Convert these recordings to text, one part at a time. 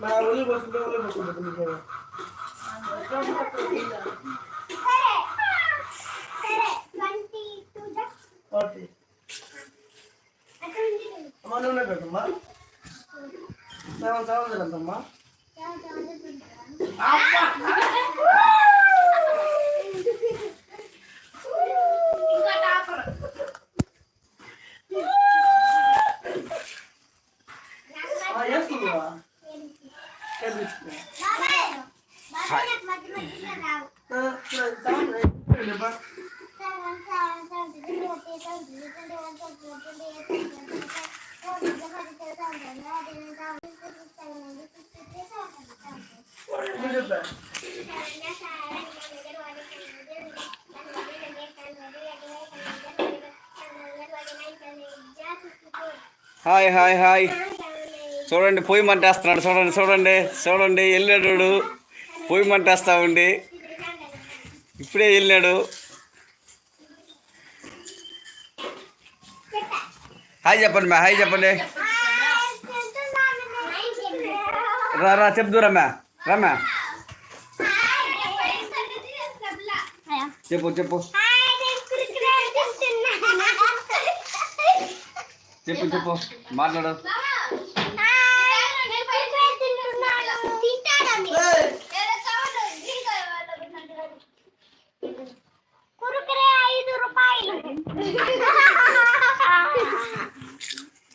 నా ఒళ్ళు పోసుకుంటే ఒళ్ళు పోసుకుంటే నీకు ఓకే అమ్మ నూనె పెట్టమ్మా సెవెన్ సెవెన్ ఎంతమ్మా వేసుకుంటావా హాయ్ హాయ్ హాయ్. చూడండి పొయ్యి మంటేస్తున్నాడు. చూడండి చూడండి చూడండి. వెళ్ళాడు పొయ్యి మంటేస్తా ఉండి. ఇప్పుడే వెళ్ళాడు. హాయ్ చెప్పండి మ్యా హాయ్ చెప్పండి. రా రా చెప్దు రమ్యా రమ్యా చెప్పు చెప్పు. చెప్పు చెప్పు. మాట్లాడు.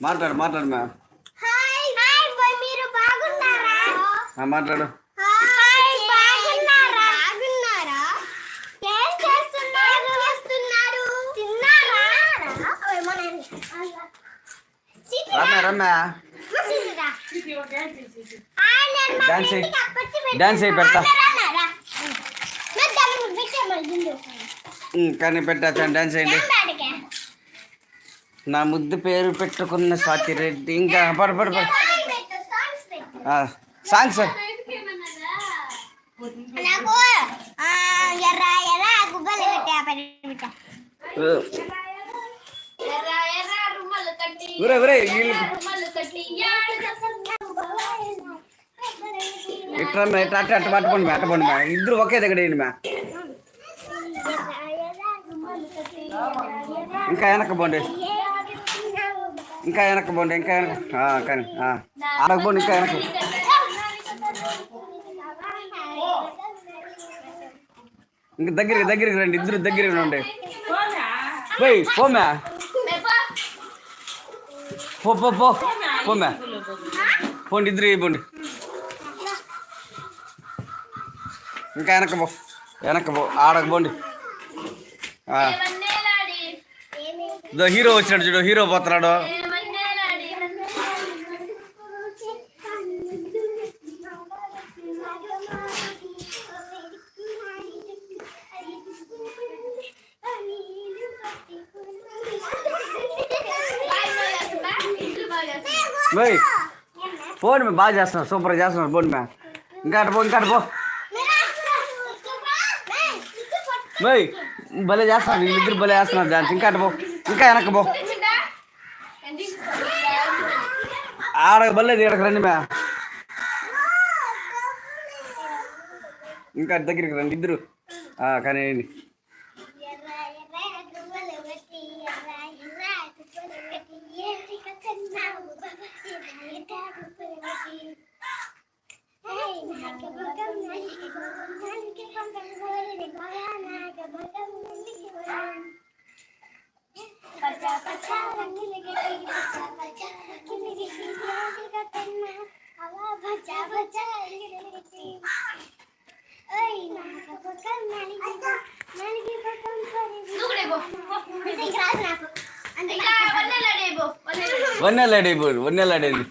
మాట్లాడు మాట్లాడు మ్యా హాయ్. హాయ్ బాయ్ మీరు బాగున్నారా? ఆ, మాట్లాడు. రమ్యా రమ్యా. డాన్స్ చేయి. డాన్స్ చేయి పెడతా. కానీ పెట్టా డాన్స్ చేయండి నా ముద్దు పేరు పెట్టుకున్న స్వాతి రెడ్డి ఇంకా పడు పడు పడు ఆ, సాంగ్స్ నాకు ఆ, ఎర్ర ఎర్ర గుబ్బలు పెట్టా పెట్టా ఊరే ఊరే వీళ్ళు ఇట్లా మ్యా, ఇట్లా అట్ట అట్ట పట్టుకోండి మ్యా అట్టపోండి మ్యా ఇద్దరు ఒకే దగ్గర వేయండి మ్యా ఇంకా వెనక్కి పోండి ఇంకా వెనక్కి పోండి ఇంకా వెనక కానీ పోండి ఇంకా వెనక్కి ఇంకా దగ్గరికి దగ్గరికి రండి ఇద్దరు దగ్గరికి రండి. పోయి పోమ్యా. పో పో పో. పోమ్యా. పోండి ఇద్దరు పోండి. ఇంకా వెనక్కి పో వెనక్కి పో. ఆడకు పోండి. హీరో వచ్చినాడు చూడు హీరో పోతున్నాడు. పోయి ఫోన్ మే బాగా చేస్తున్నారు సూపర్గా చేస్తున్నారు ఫోన్ మే ఇంకా అటు పో ఇంకా అటు పో. పోయి భలే చేస్తున్నారు వీళ్ళిద్దరు భలే చేస్తున్నారు డాన్స్. ఇంకా అటు పో ఇంకా వెనక్కి పో. ఆడ భలే తీడకు రండి మే. ఇంకా దగ్గరికి రండి ఇద్దరు. కానీ వన్నెలాడే పోరు వన్నెలాడేది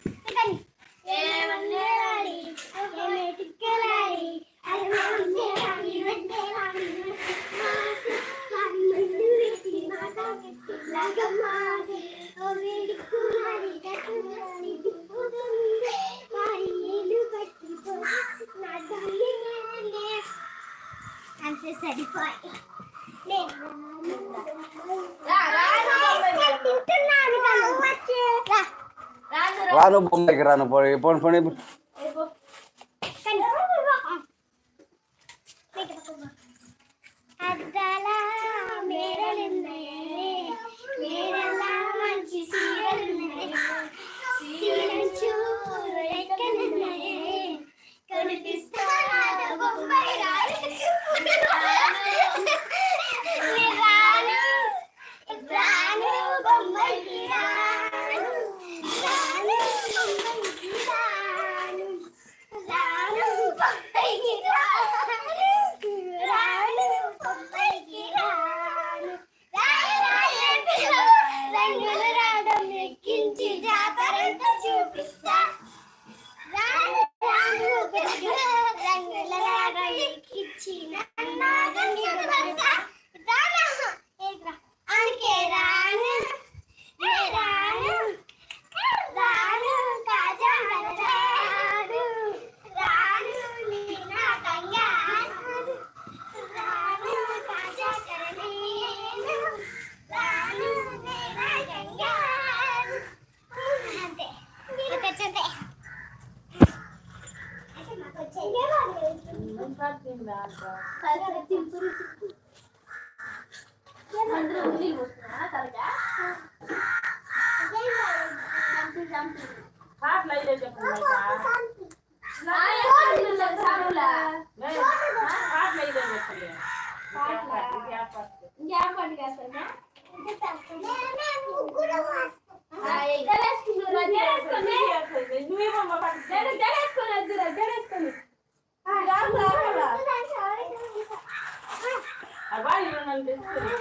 అంతే సరిపోయి రాను బొమ్మకి రాను పోయి పోండి పోండి అబ్బా ఇల్లు నన్ను చేస్తున్నాం